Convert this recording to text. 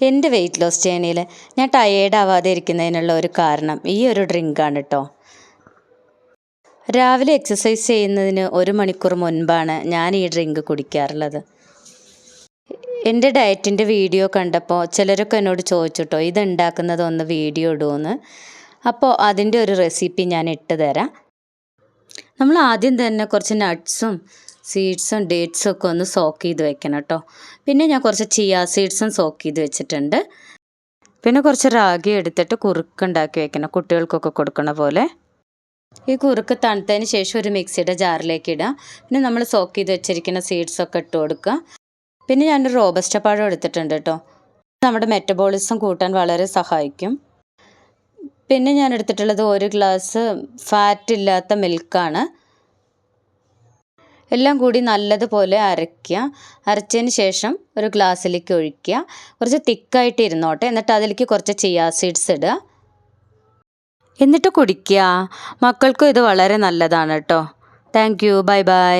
എന്റെ weight loss ജേണിയിൽ ഞാൻ tired ആവാതെ ഇരിക്കുന്നതിനുള്ള ഒരു കാരണം ഈ ഒരു ഡ്രിങ്കാണ് കേട്ടോ രാവിലെ എക്സസൈസ് ചെയ്യുന്നതിന് ഒരു മണിക്കൂർ മുൻപാണ് ഞാൻ ഈ ഡ്രിങ്ക് കുടിക്കാറുള്ളത്. എന്റെ ഡയറ്റിന്റെ വീഡിയോ കണ്ടപ്പോൾ ചിലരൊക്കെ എന്നോട് ചോദിച്ചിട്ടോ ഇത് ഉണ്ടാക്കുന്നത് ഒന്ന് വീഡിയോ ഇടുമെന്ന് അപ്പോൾ അതിന്റെ ഒരു റെസിപ്പി ഞാൻ ഇട്ട് തരാം. നമ്മൾ ആദ്യം തന്നെ കുറച്ച് നട്ട്സും സീഡ്സും ഡേറ്റ്സും ഒക്കെ ഒന്ന് സോക്ക് ചെയ്ത് വെക്കണം കേട്ടോ പിന്നെ ഞാൻ കുറച്ച് ചിയ സീഡ്സും സോക്ക് ചെയ്ത് വെച്ചിട്ടുണ്ട്. പിന്നെ കുറച്ച് റാഗി എടുത്തിട്ട് കുറുക്കുണ്ടാക്കി വെക്കണം കുട്ടികൾക്കൊക്കെ കൊടുക്കണ പോലെ. ഈ കുറുക്ക് തണുത്തതിന് ശേഷം ഒരു മിക്സിയുടെ ജാറിലേക്ക് ഇടാം. പിന്നെ നമ്മൾ സോക്ക് ചെയ്ത് വെച്ചിരിക്കുന്ന സീഡ്സൊക്കെ ഇട്ട് കൊടുക്കുക. പിന്നെ ഞാനൊരു റോബസ്റ്റ പഴം എടുത്തിട്ടുണ്ട് കേട്ടോ നമ്മുടെ മെറ്റബോളിസം കൂട്ടാൻ വളരെ സഹായിക്കും. പിന്നെ ഞാൻ എടുത്തിട്ടുള്ളത് ഒരു ഗ്ലാസ് ഫാറ്റ് ഇല്ലാത്ത മിൽക്കാണ് എല്ലാം കൂടി നല്ലതുപോലെ അരയ്ക്കുക. അരച്ചതിന് ശേഷം ഒരു ഗ്ലാസ്സിലേക്ക് ഒഴിക്കുക. കുറച്ച് തിക്കായിട്ട് ഇരുന്നോട്ടെ. എന്നിട്ട് അതിലേക്ക് കുറച്ച് ചിയാ സീഡ്സ് ഇടുക. എന്നിട്ട് കുടിക്കുക. മക്കൾക്കും ഇത് വളരെ നല്ലതാണ് കേട്ടോ താങ്ക് യു ബൈ ബൈ